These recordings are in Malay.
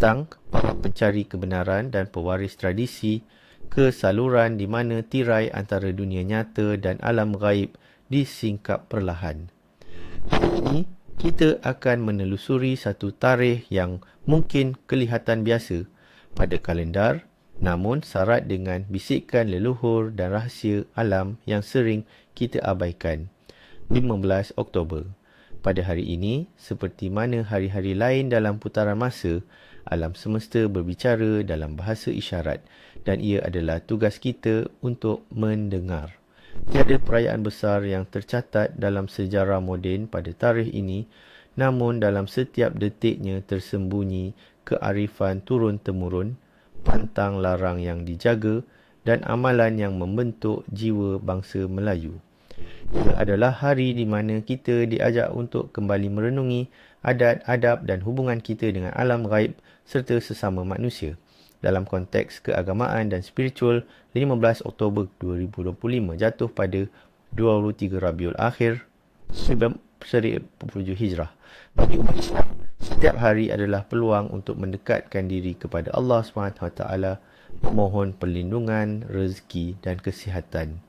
datang para pencari kebenaran dan pewaris tradisi ke saluran di mana tirai antara dunia nyata dan alam gaib disingkap perlahan. Hari ini, kita akan menelusuri satu tarikh yang mungkin kelihatan biasa pada kalendar namun syarat dengan bisikan leluhur dan rahsia alam yang sering kita abaikan. 15 Oktober. Pada hari ini, seperti mana hari-hari lain dalam putaran masa, alam semesta berbicara dalam bahasa isyarat dan ia adalah tugas kita untuk mendengar. Tiada perayaan besar yang tercatat dalam sejarah moden pada tarikh ini, namun dalam setiap detiknya tersembunyi kearifan turun-temurun pantang larang yang dijaga dan amalan yang membentuk jiwa bangsa Melayu. Ia adalah hari di mana kita diajak untuk kembali merenungi adat, adab dan hubungan kita dengan alam gaib serta sesama manusia. Dalam konteks keagamaan dan spiritual, 15 Oktober 2025 jatuh pada 23 Rabiul Akhir 1447 Hijrah. Bagi umat Islam, setiap hari adalah peluang untuk mendekatkan diri kepada Allah SWT, memohon perlindungan, rezeki dan kesihatan.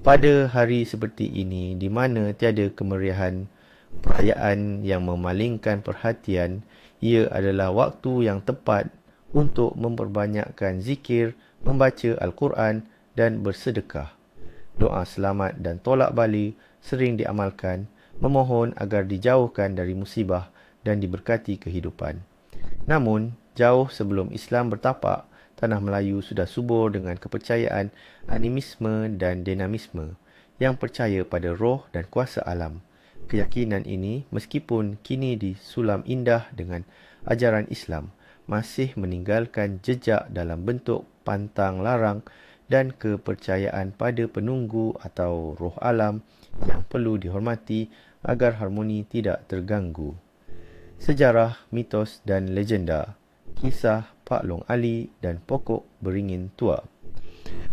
Pada hari seperti ini, di mana tiada kemeriahan perayaan yang memalingkan perhatian, ia adalah waktu yang tepat untuk memperbanyakkan zikir, membaca Al-Quran dan bersedekah. Doa selamat dan tolak balik sering diamalkan, memohon agar dijauhkan dari musibah dan diberkati kehidupan. Namun, jauh sebelum Islam bertapak, tanah Melayu sudah subur dengan kepercayaan animisme dan dinamisme yang percaya pada roh dan kuasa alam. Keyakinan ini meskipun kini disulam indah dengan ajaran Islam, masih meninggalkan jejak dalam bentuk pantang larang dan kepercayaan pada penunggu atau roh alam yang perlu dihormati agar harmoni tidak terganggu sejarah, mitos dan legenda, kisah Pak Long Ali dan pokok beringin tua.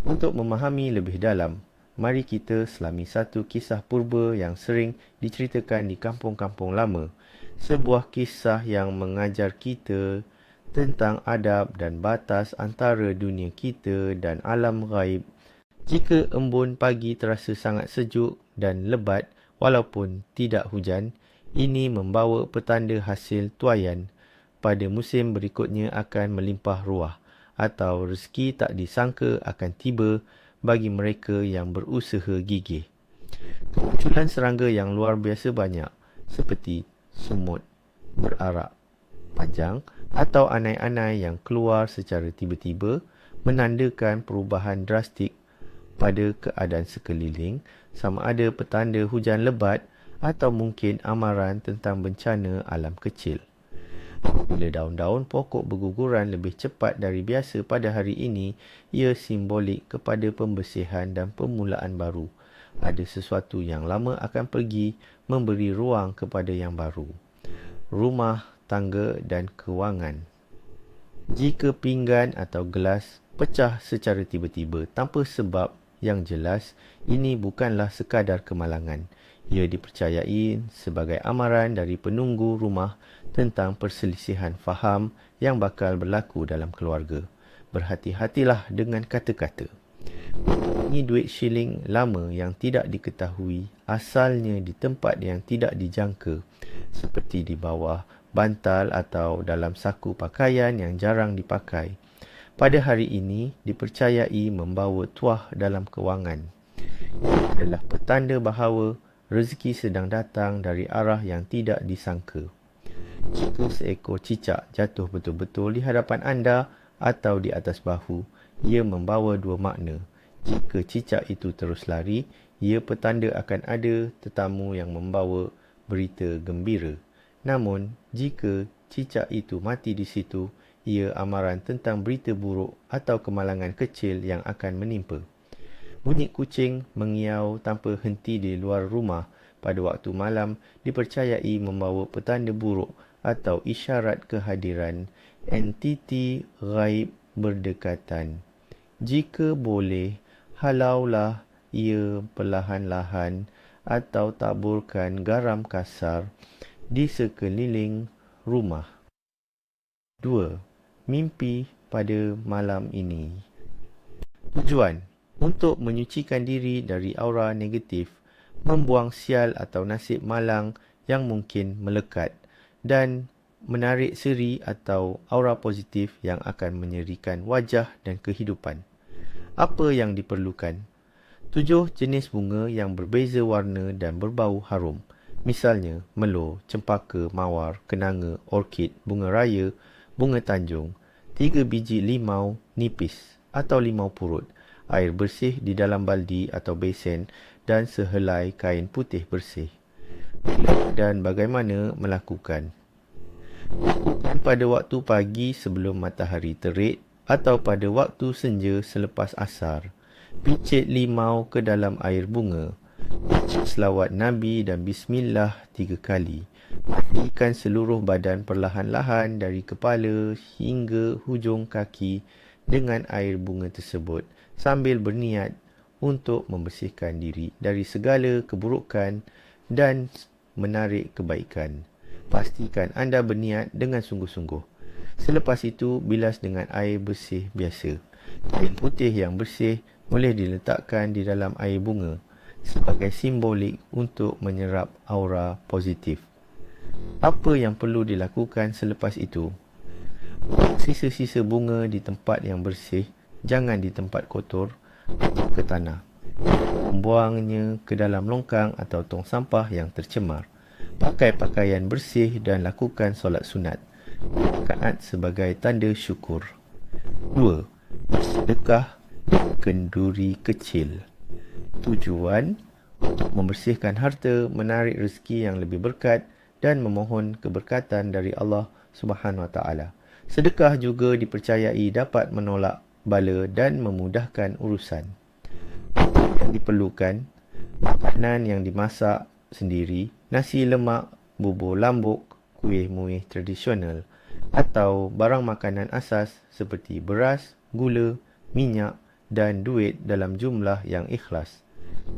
Untuk memahami lebih dalam, mari kita selami satu kisah purba yang sering diceritakan di kampung-kampung lama. Sebuah kisah yang mengajar kita tentang adab dan batas antara dunia kita dan alam gaib. Jika embun pagi terasa sangat sejuk dan lebat walaupun tidak hujan, ini membawa petanda hasil tuayan pada musim berikutnya akan melimpah ruah atau rezeki tak disangka akan tiba bagi mereka yang berusaha gigih. Kemunculan serangga yang luar biasa banyak seperti sumut berarak panjang atau anai-anai yang keluar secara tiba-tiba menandakan perubahan drastik pada keadaan sekeliling sama ada petanda hujan lebat atau mungkin amaran tentang bencana alam kecil. Bila daun-daun pokok berguguran lebih cepat dari biasa pada hari ini, ia simbolik kepada pembersihan dan permulaan baru. Ada sesuatu yang lama akan pergi, memberi ruang kepada yang baru. Rumah, tangga dan kewangan. Jika pinggan atau gelas pecah secara tiba-tiba tanpa sebab yang jelas, ini bukanlah sekadar kemalangan. Ia dipercayai sebagai amaran dari penunggu rumah tentang perselisihan faham yang bakal berlaku dalam keluarga. Berhati-hatilah dengan kata-kata. Ini duit shilling lama yang tidak diketahui asalnya di tempat yang tidak dijangka seperti di bawah bantal atau dalam saku pakaian yang jarang dipakai. Pada hari ini dipercayai membawa tuah dalam kewangan. Ia adalah petanda bahawa rezeki sedang datang dari arah yang tidak disangka. Jika seekor cicak jatuh betul-betul di hadapan anda atau di atas bahu, ia membawa dua makna. Jika cicak itu terus lari, ia petanda akan ada tetamu yang membawa berita gembira. Namun, jika cicak itu mati di situ, ia amaran tentang berita buruk atau kemalangan kecil yang akan menimpa. Bunyi kucing mengiau tanpa henti di luar rumah pada waktu malam dipercayai membawa petanda buruk atau isyarat kehadiran entiti gaib berdekatan. Jika boleh, halaulah ia perlahan-lahan atau taburkan garam kasar di sekeliling rumah. 2. mimpi pada malam ini. Tujuan untuk menyucikan diri dari aura negatif, membuang sial atau nasib malang yang mungkin melekat dan menarik seri atau aura positif yang akan menyerikan wajah dan kehidupan. Apa yang diperlukan? Tujuh jenis bunga yang berbeza warna dan berbau harum. Misalnya, melo, cempaka, mawar, kenanga, orkid, bunga raya, bunga tanjung, tiga biji limau nipis atau limau purut, air bersih di dalam baldi atau besen dan sehelai kain putih bersih. Dan bagaimana melakukan? Lakukan pada waktu pagi sebelum matahari terik atau pada waktu senja selepas asar. Picit limau ke dalam air bunga. Picit selawat Nabi dan Bismillah tiga kali. Mandikan seluruh badan perlahan-lahan dari kepala hingga hujung kaki dengan air bunga tersebut sambil berniat untuk membersihkan diri dari segala keburukan dan menarik kebaikan. Pastikan anda berniat dengan sungguh-sungguh. Selepas itu, bilas dengan air bersih biasa. Air putih yang bersih boleh diletakkan di dalam air bunga sebagai simbolik untuk menyerap aura positif. Apa yang perlu dilakukan selepas itu? Sisa-sisa bunga di tempat yang bersih, jangan di tempat kotor atau ke tanah. Membuangnya ke dalam longkang atau tong sampah yang tercemar. Pakai pakaian bersih dan lakukan solat sunat. Kaat sebagai tanda syukur. 2. Bersedekah kenduri kecil. Tujuan untuk membersihkan harta, menarik rezeki yang lebih berkat dan memohon keberkatan dari Allah Subhanahu Wa Taala. Sedekah juga dipercayai dapat menolak bala dan memudahkan urusan. Yang diperlukan makanan yang dimasak sendiri, nasi lemak, bubur lambuk, kuih muih tradisional atau barang makanan asas seperti beras, gula, minyak dan duit dalam jumlah yang ikhlas.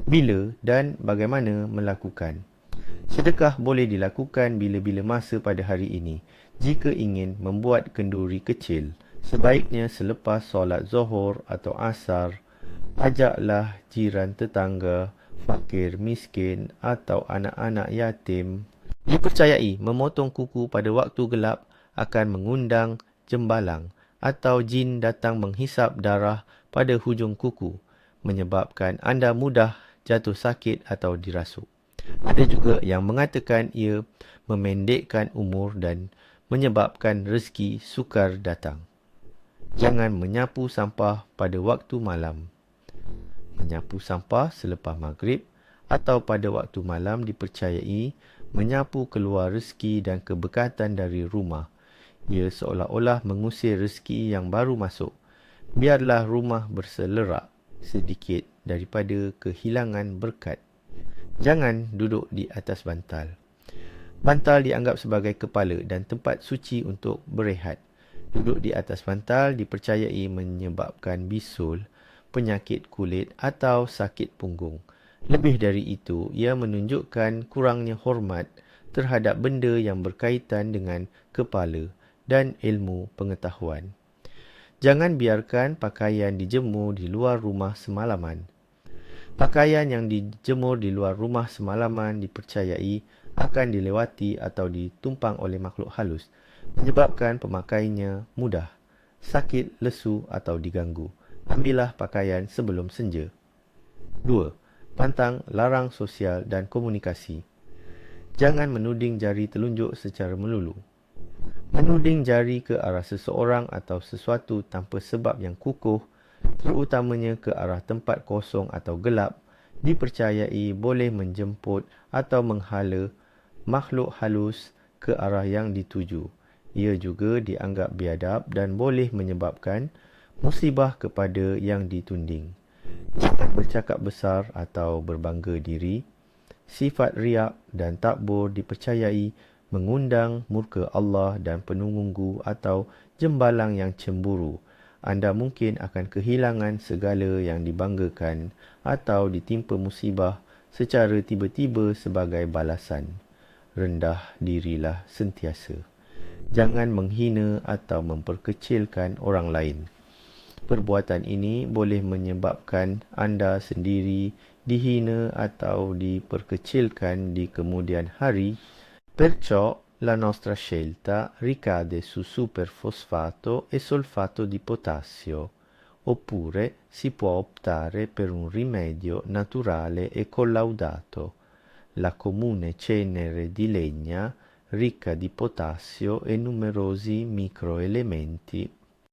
Bila dan bagaimana melakukan? Sedekah boleh dilakukan bila-bila masa pada hari ini. Jika ingin membuat kenduri kecil, sebaiknya selepas solat zuhur atau asar, ajaklah jiran tetangga, fakir, miskin atau anak-anak yatim. Dipercayai memotong kuku pada waktu gelap akan mengundang jembalang atau jin datang menghisap darah pada hujung kuku, menyebabkan anda mudah jatuh sakit atau dirasuk. Ada juga yang mengatakan ia memendekkan umur dan menyebabkan rezeki sukar datang. Jangan menyapu sampah pada waktu malam. Menyapu sampah selepas maghrib atau pada waktu malam dipercayai menyapu keluar rezeki dan keberkatan dari rumah. Ia seolah-olah mengusir rezeki yang baru masuk. Biarlah rumah berselerak sedikit daripada kehilangan berkat. Jangan duduk di atas bantal. Bantal dianggap sebagai kepala dan tempat suci untuk berehat. Duduk di atas bantal dipercayai menyebabkan bisul, penyakit kulit atau sakit punggung. Lebih dari itu, ia menunjukkan kurangnya hormat terhadap benda yang berkaitan dengan kepala dan ilmu pengetahuan. Jangan biarkan pakaian dijemur di luar rumah semalaman. Pakaian yang dijemur di luar rumah semalaman dipercayai akan dilewati atau ditumpang oleh makhluk halus menyebabkan pemakainya mudah, sakit, lesu atau diganggu. Ambillah pakaian sebelum senja. 2. Pantang larang sosial dan komunikasi. Jangan menuding jari telunjuk secara melulu. Menuding jari ke arah seseorang atau sesuatu tanpa sebab yang kukuh terutamanya ke arah tempat kosong atau gelap, dipercayai boleh menjemput atau menghala makhluk halus ke arah yang dituju. Ia juga dianggap biadab dan boleh menyebabkan musibah kepada yang ditunding. Jangan bercakap besar atau berbangga diri. Sifat riak dan takbur dipercayai mengundang murka Allah dan penunggu atau jembalang yang cemburu anda mungkin akan kehilangan segala yang dibanggakan atau ditimpa musibah secara tiba-tiba sebagai balasan. Rendah dirilah sentiasa. Jangan menghina atau memperkecilkan orang lain. Perbuatan ini boleh menyebabkan anda sendiri dihina atau diperkecilkan di kemudian hari. Perciò la nostra scelta ricade su superfosfato e solfato di potassio, oppure si può optare per un rimedio naturale e collaudato, la comune cenere di legna ricca di potassio e numerosi microelementi